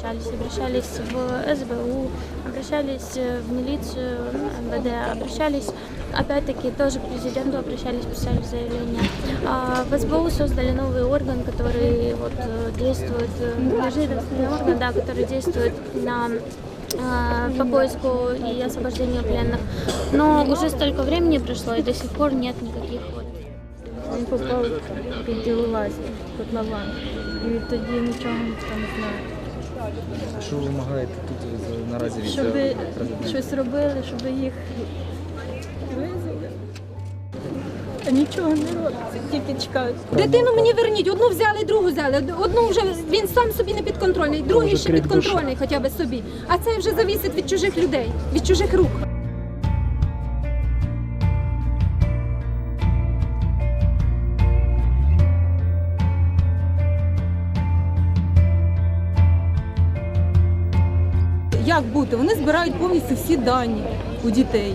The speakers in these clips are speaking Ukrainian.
обращались. Обращались в СБУ, обращались э, в милицию, ну, МВД, обращались, опять-таки, тоже к президенту обращались, писали заявление. А в СБУ создали новый орган, который вот э, действует, э, межведомственный орган, да, который действует на э, по поиску и освобождению пленных. Но уже столько времени прошло, и до сих пор нет никаких вот Він попав під ділу власті, котлован. І відтоді нічого ніхто не знає. Що ви вимагаєте тут наразі від Щоб е, президента? щось робили, щоб їх визвали. А нічого не робиться, тільки чекають. Дитину мені верніть, одну взяли, другу взяли. Одну вже він сам собі не підконтрольний, другий ще підконтрольний хоча б собі. А це вже завісить від чужих людей, від чужих рук. Як бути? Вони збирають повністю всі дані у дітей.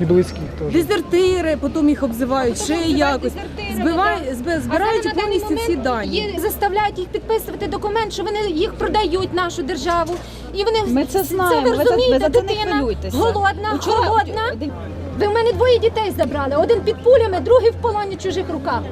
І близьких теж. Дезертири, потім їх обзивають ще якось. дезертири, Збиває, зб- збирають повністю всі дані. Є, заставляють їх підписувати документ, що вони їх продають нашу державу. І вони Ми це знаємо, Це ви ви за- розумієте, ви за це не дитина хвилюйтеся. голодна, Учора- голодна. Ви в мене двоє дітей забрали. Один під пулями, другий в полоні чужих руках.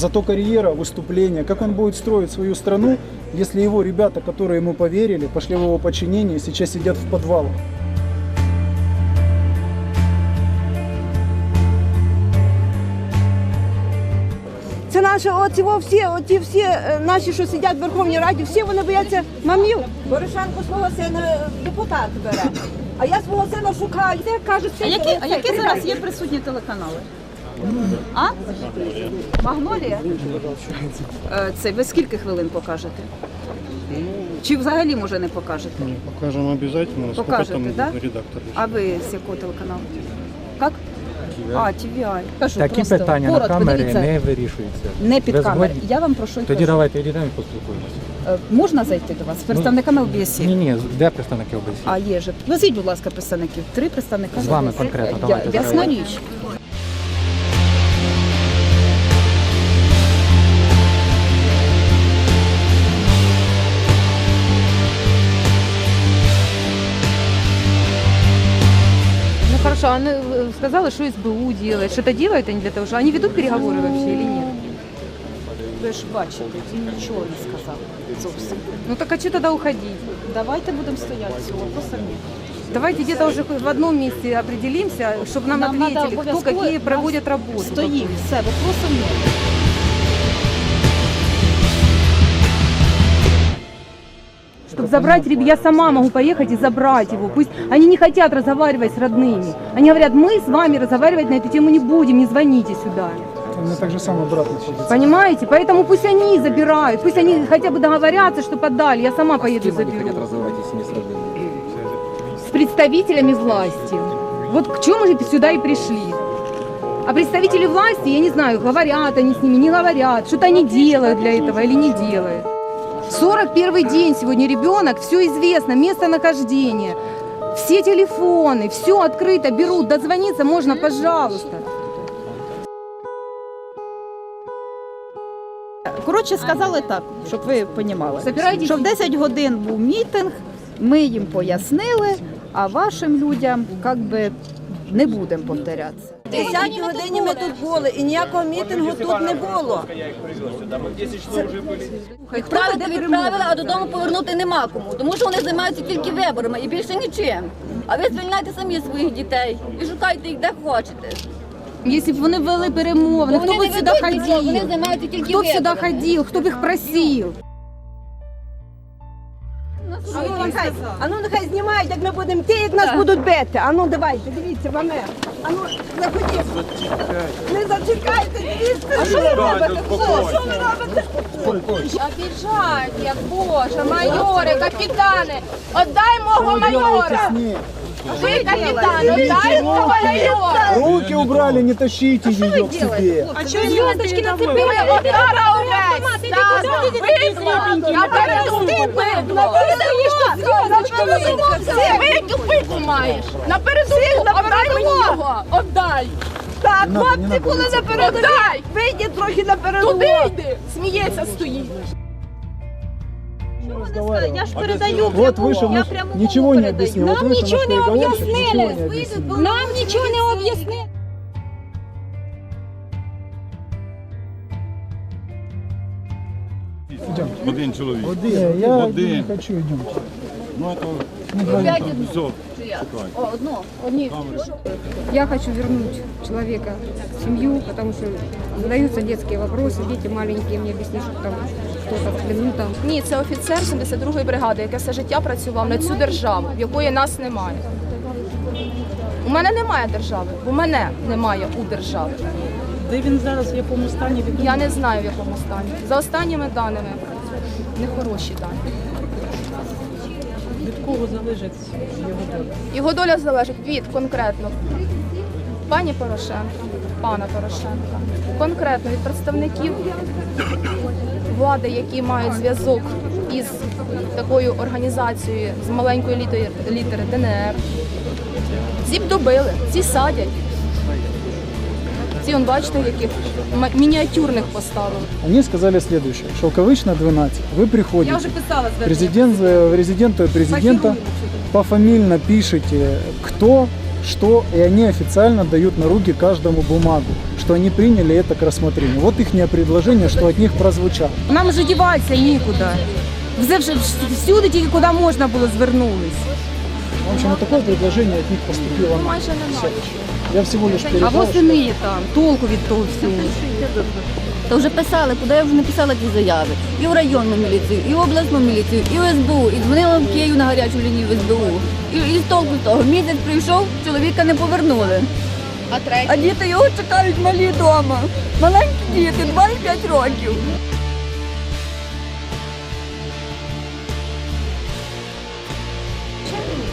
Зато карьера, выступления, как он будет строить свою страну, если его ребята, которые ему поверили, пошли в его подчинение, сейчас сидят в подвалах. Це наші оці всі, оті всі е, наші, що сидять в Верховній Раді, всі вони бояться мамів. Порошенко свого сина депутат бере. А я свого сина шукаю. Це кажуть, А які, а які зараз є присутні телеканали? А? Магнолія? Е, Це ви скільки хвилин покажете? Чи взагалі може не покажете? Покажем обязательно. Сколько Покажете, там да? редактор? А ви з якого телеканалу? Як? А, TVI. Кажу, Такі просто питання на коротко, камері дивіться. не вирішуються. Не під Ви згодні? Я вам про що й Тоді кажу. давайте йдемо і поспілкуємося. Е, Можна зайти до вас з представниками ОБСЄ? Ні, ні, де представники ОБСЄ? А є же. Везіть, будь ласка, представників. Три представника. З вами конкретно, Я- давайте Ясна зараз. річ. они э, сказали, что СБУ делает. Что-то делают они для того, что они ведут переговоры вообще или нет? Ви ж бачите, він нічого не сказав зовсім. Ну так а что тогда уходить? Давайте будемо стояти цього, просто ні. Давайте где-то уже в одном месте определимся, чтобы нам, Нам надо ответили, кто обов'язково- какие нам проводят работы. Стоїмо, все, вопросов ні. Забрать ребят, я сама могу поехать и забрать его. Пусть они не хотят разговаривать с родными. Они говорят, мы с вами разговаривать на эту тему не будем, не звоните сюда. У меня так же самое обратно сидит. Понимаете? Поэтому пусть они забирают, пусть они хотя бы договорятся, что подали. Я сама поеду и заберу. разорвать, если не с родными? С представителями власти. Вот к чему же сюда и пришли. А представители власти, я не знаю, говорят они с ними, не говорят, что-то они делают для этого или не делают. 41 день сегодня ребенок, все известно, местонахождение, все телефоны, все открыто берут, дозвониться можно, пожалуйста. Коротше, сказали так, щоб ви розуміли. Що в 10 годин був мітинг, ми їм пояснили, а вашим людям як би, не будемо повторятися. В 10 годині ми тут були і ніякого мітингу тут не було. Відправити відправили, а додому повернути нема кому, тому що вони займаються тільки виборами і більше нічим. А ви звільняйте самі своїх дітей і шукайте їх де хочете. Если бы вони вели перемовини, хто б сюди ходив? Хто б сюди ходив, хто б їх просив? Нехай, а ну нехай знімають, як ми будемо йти, як нас будуть бити. А ну давайте, дивіться, ваме. А ну заходіть. Не зачекайте, дивіться. А що ви робите? Що ви робите? Обіжають, як Боже, майори, капітани. Отдай мого майора. Ви капітан, отдай мого майора. Руки убрали, не тащите ее к себе. Зв'язочки нацепили, отара увесь. Так, Не надо, не хлопці надо були лиця. на передовій. Вийдіть трохи на передову. Сміється стоїть. Я ж передаю Вот пряму, вышел, я ну, пряму ничего не передаю. объяснил. Вот вышел наш переговорщик, ничего не объяснил. Нам нічого не Об'яснили. Один чоловік. Один. Я Один. не хочу, идемте. Ну, то все. О, одно. Я хочу вернуть человека в семью, потому что задаются детские вопросы, дети маленькие, мне объясни, что там кто-то в там. Ні, це офіцер 72-ї бригади, який все життя працював на цю державу, в якої нас немає. У мене немає держави, бо мене немає у держави. Де він зараз, в якому стані від Я не знаю в якому стані. За останніми даними, нехороші дані. від кого залежить його доля? Його доля залежить від конкретно пані Порошенка, пана Порошенка, конкретно від представників влади, які мають зв'язок із такою організацією з маленької літери, літери ДНР. Ці б добили, ці садять Ці, он, бачите, яких м- мініатюрних поставили. Они сказали следующее. Шелковична 12. Вы приходите. Я уже писала звернення. Президент, э, резиденту и президента пофамильно пишете, кто, что, и они официально дают на руки каждому бумагу, что они приняли это к рассмотрению. Вот их предложение, что от них прозвучало. Нам вже діватися нікуди. Вже вже всюди тільки куди можна було звернулись. В общем, вот такое предложение от них поступило. нам. Майже немає. Я всего лишь А передал, восени там, толку від того всього. Та вже писали, куди я вже написала ті заяви. І в районну міліцію, і в обласну міліцію, і в СБУ, і дзвонила в Київ на гарячу лінію в СБУ. І, і з толку з того. Місяць прийшов, чоловіка не повернули. А? А діти його чекають малі вдома. Маленькі діти, 25 років.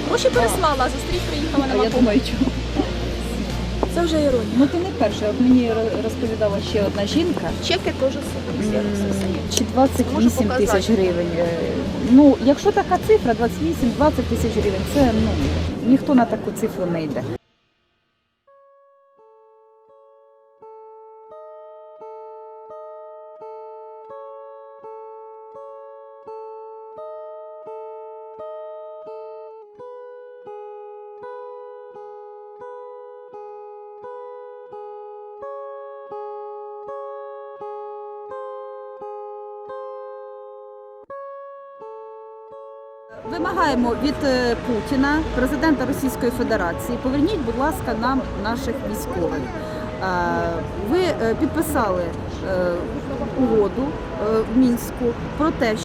Гроші переслала, а зустріч приїхала на Я думаю, чому? Це вже іронія. Ну ти не перша. От мені розповідала ще одна жінка. Чеки теж все. Чи 28 тисяч гривень. Е, Ну, якщо така цифра, 28-20 тисяч гривень, це ну ніхто на таку цифру не йде. Вимагаємо від е, Путіна, президента Російської Федерації, поверніть, будь ласка, нам наших військових. Е, Ви е, підписали угоду в Мінську про те,